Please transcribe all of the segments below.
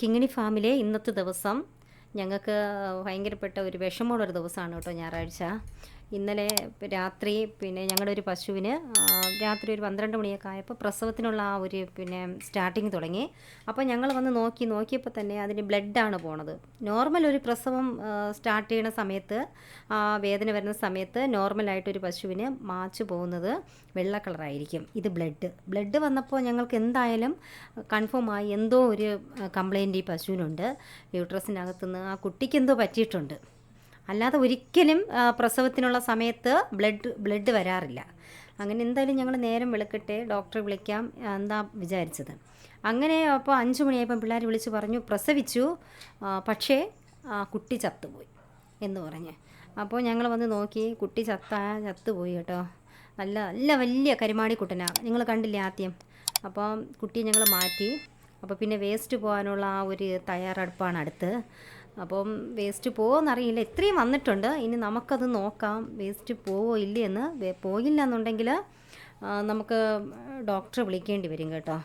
കിങ്ങിണി ഫാമിലെ ഇന്നത്തെ ദിവസം ഞങ്ങൾക്ക് ഭയങ്കരപ്പെട്ട ഒരു വിഷമമുള്ളൊരു ദിവസമാണ് കേട്ടോ ഞായറാഴ്ച. ഇന്നലെ രാത്രി പിന്നെ ഞങ്ങളുടെ ഒരു പശുവിന് രാത്രി ഒരു പന്ത്രണ്ട് മണിയൊക്കെ ആയപ്പോൾ പ്രസവത്തിനുള്ള ആ ഒരു പിന്നെ സ്റ്റാർട്ടിങ് തുടങ്ങി. അപ്പോൾ ഞങ്ങൾ വന്ന് നോക്കി നോക്കിയപ്പോൾ തന്നെ അതിന് ബ്ലഡാണ് പോണത്. നോർമൽ ഒരു പ്രസവം സ്റ്റാർട്ട് ചെയ്യുന്ന സമയത്ത് വേദന വരുന്ന സമയത്ത് നോർമലായിട്ടൊരു പശുവിന് മാച്ച് പോകുന്നത് വെള്ള കളറായിരിക്കും ഇത് ബ്ലഡ് ബ്ലഡ് വന്നപ്പോൾ ഞങ്ങൾക്ക് എന്തായാലും കൺഫേം ആയി എന്തോ ഒരു കംപ്ലൈന്റ് ഈ പശുവിനുണ്ട്. യൂട്രസിനകത്തുനിന്ന് ആ കുട്ടിക്ക് എന്തോ പറ്റിയിട്ടുണ്ട്. അല്ലാതെ ഒരിക്കലും പ്രസവത്തിനുള്ള സമയത്ത് ബ്ലഡ് ബ്ലഡ് വരാറില്ല. അങ്ങനെ എന്തായാലും ഞങ്ങൾ നേരം വിളിക്കട്ടെ ഡോക്ടറെ വിളിക്കാം എന്താ വിചാരിച്ചത്. അങ്ങനെ അപ്പോൾ അഞ്ച് മണിയായപ്പം പിള്ളേർ വിളിച്ച് പറഞ്ഞു പ്രസവിച്ചു പക്ഷേ കുട്ടി ചത്തുപോയി എന്ന് പറഞ്ഞ്. അപ്പോൾ ഞങ്ങൾ വന്ന് നോക്കി കുട്ടി ചത്ത ചത്തുപോയി കേട്ടോ. നല്ല നല്ല വലിയ കരിമാടി കുട്ടനാണ് നിങ്ങൾ കണ്ടില്ലേ ആദ്യം? അപ്പോൾ കുട്ടിയെ ഞങ്ങൾ മാറ്റി. അപ്പോൾ പിന്നെ വേസ്റ്റ് പോകാനുള്ള ആ ഒരു തയ്യാറെടുപ്പാണ് അടുത്ത്. അപ്പം വേസ്റ്റ് പോവോ പോകുമെന്നറിയില്ല ഇത്രയും വന്നിട്ടുണ്ട്. ഇനി നമുക്കത് നോക്കാം. വേസ്റ്റ് പോവോ ഇല്ലയെന്ന്. പോയില്ല എന്നുണ്ടെങ്കിൽ നമുക്ക് ഡോക്ടറെ വിളിക്കേണ്ടി വരും കേട്ടോ.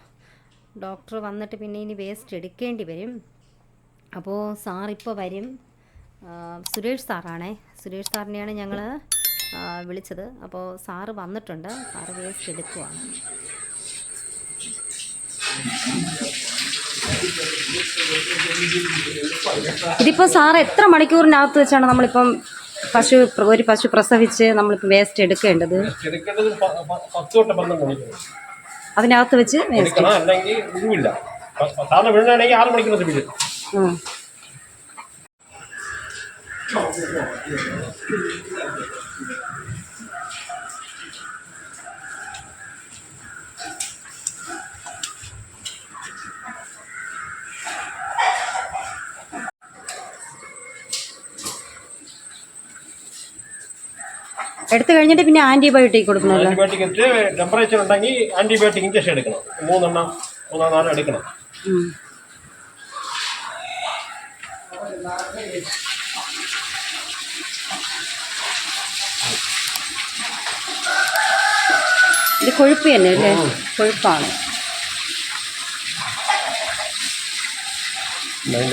ഡോക്ടർ വന്നിട്ട് പിന്നെ ഇനി വേസ്റ്റ് എടുക്കേണ്ടി വരും. അപ്പോൾ സാറിപ്പോൾ വരും. സുരേഷ് സാറാണേ. സുരേഷ് സാറിനെയാണ് ഞങ്ങൾ വിളിച്ചത്. അപ്പോൾ സാറ് വന്നിട്ടുണ്ട്. സാറ് വേസ്റ്റ് എടുക്കുവാണ്. ഇതിപ്പോൾ സാർ എത്ര മണിക്കൂറിനകത്ത് വെച്ചാണ് നമ്മളിപ്പം പശു ഒരു പശു പ്രസവിച്ച് നമ്മളിപ്പോൾ വേസ്റ്റ് എടുക്കേണ്ടത്? അതിനകത്ത് വെച്ച് വേസ്റ്റ് എടുക്കണം എടുത്തു കഴിഞ്ഞിട്ട് പിന്നെ ആന്റിബയോട്ടിക് കൊടുക്കണമല്ലോ. ആന്റിബയോട്ടിക് എടുത്ത് ടെമ്പറേച്ചർ ഉണ്ടെങ്കിൽ ആന്റിബയോട്ടിക് ഇഞ്ചക്ഷൻ എടുക്കണം. മൂന്നെണ്ണം മൂന്നാം നാല് എടുക്കണം. ഇത് കൊഴുപ്പ് തന്നെ അല്ലേ? കൊഴുപ്പാണ്.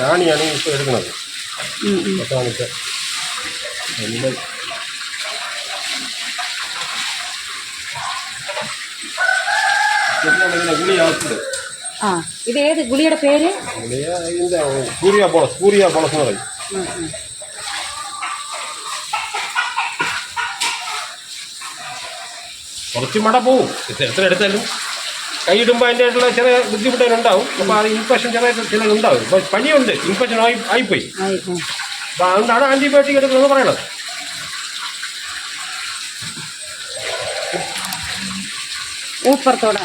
നാണിയാണ് ഇപ്പോൾ എടുക്കുന്നത് ആ ഇത് ഏത് ഗുളിയുടെ പേര്? സൂര്യ ബോളസ് സൂര്യ ബോളസ് എന്ന് പറയും. ഉം, ഉം. കുറച്ച് മട പോവും. എത്ര എടുത്താലും കൈയിടുമ്പോൾ അതിന്റെ ആയിട്ടുള്ള ചെറിയ ബുദ്ധിമുട്ടുകളുണ്ടാവും. അപ്പോൾ അത് ഇൻഫെക്ഷൻ ചെറിയ ചില ഉണ്ടാവും. ഇപ്പോൾ പനിയുണ്ട്. ഇൻഫെക്ഷൻ ആയി ആയിപ്പോയി. അപ്പോൾ അതുകൊണ്ടാണ് ആന്റിബയോട്ടിക് എടുക്കുന്നത് പറയണത് ഊപ്പുറത്തോടെ.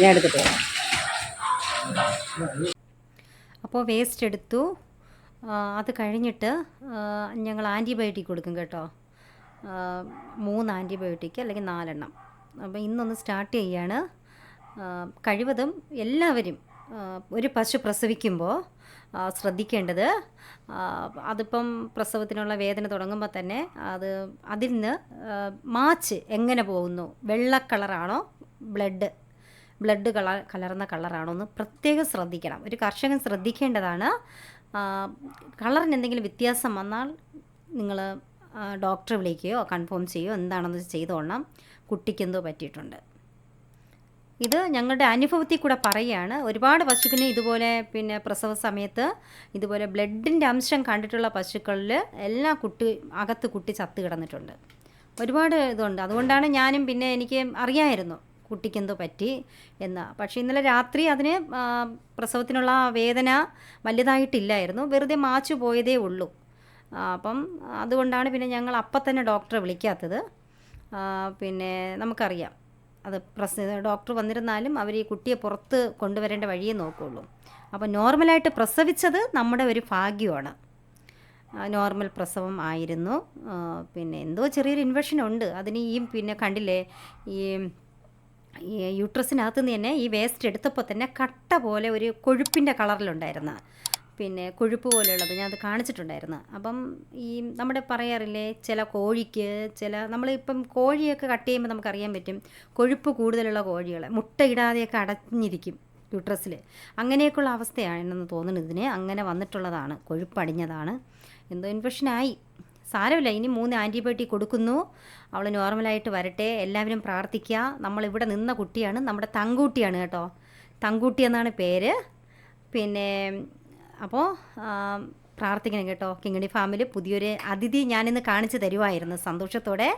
ഞാൻ എടുത്തിട്ട്. അപ്പോൾ വേസ്റ്റ് എടുത്തു. അത് കഴിഞ്ഞിട്ട് ഞങ്ങൾ ആന്റിബയോട്ടിക് കൊടുക്കും കേട്ടോ. മൂന്ന് ആന്റിബയോട്ടിക് അല്ലെങ്കിൽ നാലെണ്ണം. അപ്പോൾ ഇന്നൊന്ന് സ്റ്റാർട്ട് ചെയ്യാണ്. കഴിവതും എല്ലാവരും ഒരു പശു പ്രസവിക്കുമ്പോൾ ശ്രദ്ധിക്കേണ്ടത്. അതിപ്പം പ്രസവത്തിനുള്ള വേദന തുടങ്ങുമ്പോൾ തന്നെ അത് അതിൽ നിന്ന് മാച്ച് എങ്ങനെ പോകുന്നു? വെള്ള കളറാണോ? ബ്ലഡ് ബ്ലഡ് കളർ കലർന്ന കളറാണോ എന്ന് പ്രത്യേകം ശ്രദ്ധിക്കണം. ഒരു കർഷകൻ ശ്രദ്ധിക്കേണ്ടതാണ്. കളറിന് എന്തെങ്കിലും വ്യത്യാസം വന്നാൽ നിങ്ങൾ ഡോക്ടറെ വിളിക്കുകയോ കൺഫേം ചെയ്യുകയോ എന്താണെന്ന് ചെയ്തോളണം. കുട്ടിക്കെന്തോ പറ്റിയിട്ടുണ്ട്. ഇത് ഞങ്ങളുടെ അനുഭവത്തിൽ കൂടെ പറയുകയാണ്. ഒരുപാട് പശുക്കളിനെ ഇതുപോലെ പിന്നെ പ്രസവ സമയത്ത് ഇതുപോലെ ബ്ലഡിന്റെ അംശം കണ്ടിട്ടുള്ള പശുക്കളിൽ എല്ലാ കുട്ടി അകത്ത് കുട്ടി ചത്ത് കിടന്നിട്ടുണ്ട്. ഒരുപാട് ഇതുണ്ട്. അതുകൊണ്ടാണ് ഞാനും പിന്നെ എനിക്ക് അറിയായിരുന്നു കുട്ടിക്കെന്തോ പറ്റി എന്ന്. പക്ഷേ ഇന്നലെ രാത്രി അതിന് പ്രസവത്തിനുള്ള വേദന വലുതായിട്ടില്ലായിരുന്നു. വെറുതെ മാച്ചു പോയതേ ഉള്ളൂ. അപ്പം അതുകൊണ്ടാണ് പിന്നെ ഞങ്ങൾ അപ്പം തന്നെ ഡോക്ടറെ വിളിക്കാത്തത്. പിന്നെ നമുക്കറിയാം. അത് പ്രസ് ഡോക്ടർ വന്നിരുന്നാലും അവർ ഈ കുട്ടിയെ പുറത്ത് കൊണ്ടുവരേണ്ട വഴിയേ നോക്കുകയുള്ളൂ അപ്പോൾ നോർമലായിട്ട് പ്രസവിച്ചത് നമ്മുടെ ഒരു ഭാഗ്യമാണ്. നോർമൽ പ്രസവം ആയിരുന്നു. പിന്നെ എന്തോ ചെറിയൊരു ഇൻഫെക്ഷൻ ഉണ്ട്. അതിന് ഈ പിന്നെ കണ്ടില്ലേ ഈ യൂട്രസിനകത്ത് നിന്ന് തന്നെ ഈ വേസ്റ്റ് എടുത്തപ്പോൾ തന്നെ കട്ട പോലെ ഒരു കൊഴുപ്പിന്റെ കളറിലുണ്ടായിരുന്നു പിന്നെ കൊഴുപ്പ് പോലെയുള്ളത് ഞാൻ അത് കാണിച്ചിട്ടുണ്ടായിരുന്നു. അപ്പം ഈ നമ്മുടെ പറയാറില്ലേ ചില കോഴിക്ക് ചില നമ്മളിപ്പം കോഴിയൊക്കെ കട്ട് ചെയ്യുമ്പോൾ നമുക്കറിയാൻ പറ്റും കൊഴുപ്പ് കൂടുതലുള്ള കോഴികളെ മുട്ടയിടാതെയൊക്കെ അടഞ്ഞിരിക്കും യൂട്രസിൽ അങ്ങനെയൊക്കെയുള്ള അവസ്ഥയാണെന്ന് തോന്നുന്നു ഇതിന്. അങ്ങനെ വന്നിട്ടുള്ളതാണ് കൊഴുപ്പടിഞ്ഞതാണ് എന്തോ ഇൻഫെക്ഷനായി. സാരമില്ല ഇനി മൂന്ന് ആന്റിബയോട്ടിക് കൊടുക്കുന്നു. അവൾ നോർമലായിട്ട് വരട്ടെ എല്ലാവരും പ്രാർത്ഥിക്കുക. നമ്മളിവിടെ നിന്ന കുട്ടിയാണ് നമ്മുടെ തങ്കൂട്ടിയാണ് കേട്ടോ. തങ്കൂട്ടി എന്നാണ് പേര്. പിന്നെ അപ്പോൾ പ്രാർത്ഥിക്കണം കേട്ടോ. കിങ്ങണി ഫാമിൽ പുതിയൊരു അതിഥി ഞാനിന്ന് കാണിച്ചു തരുമായിരുന്നു സന്തോഷത്തോടെ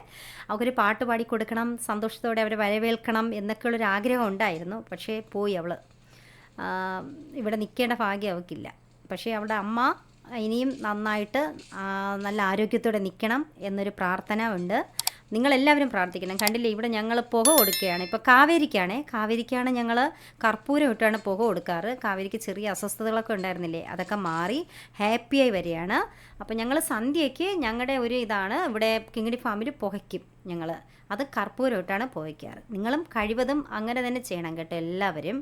അവർക്കൊരു പാട്ട് പാടി കൊടുക്കണം സന്തോഷത്തോടെ അവരെ വരവേൽക്കണം എന്നൊക്കെയുള്ളൊരു ആഗ്രഹം ഉണ്ടായിരുന്നു. പക്ഷേ പോയി അവൾ ഇവിടെ നിൽക്കേണ്ട ഭാഗ്യം അവൾക്കില്ല. പക്ഷേ അവളുടെ അമ്മ ഇനിയും നന്നായിട്ട് നല്ല ആരോഗ്യത്തോടെ നിൽക്കണം എന്നൊരു പ്രാർത്ഥന ഉണ്ട്. നിങ്ങളെല്ലാവരും പ്രാർത്ഥിക്കണം. കണ്ടില്ലേ ഇവിടെ ഞങ്ങൾ പുക കൊടുക്കുകയാണ്. ഇപ്പോൾ കാവേരിക്കാണേ. കാവേരിക്കാണ് ഞങ്ങൾ കർപ്പൂരം ഇട്ടാണ് പുക കൊടുക്കാറ്. കാവേരിക്ക് ചെറിയ അസ്വസ്ഥതകളൊക്കെ ഉണ്ടായിരുന്നില്ലേ അതൊക്കെ മാറി ഹാപ്പിയായി വരികയാണ്. അപ്പോൾ ഞങ്ങൾ സന്ധ്യയ്ക്ക് ഞങ്ങളുടെ ഒരു ഇതാണ് ഇവിടെ കിങ്ങിടി ഫാമിൽ പുകയ്ക്കും ഞങ്ങൾ അത് കർപ്പൂരം ഇട്ടാണ് പുകയ്ക്കാറ്. നിങ്ങളും കഴിവതും അങ്ങനെ തന്നെ ചെയ്യണം കേട്ടോ എല്ലാവരും.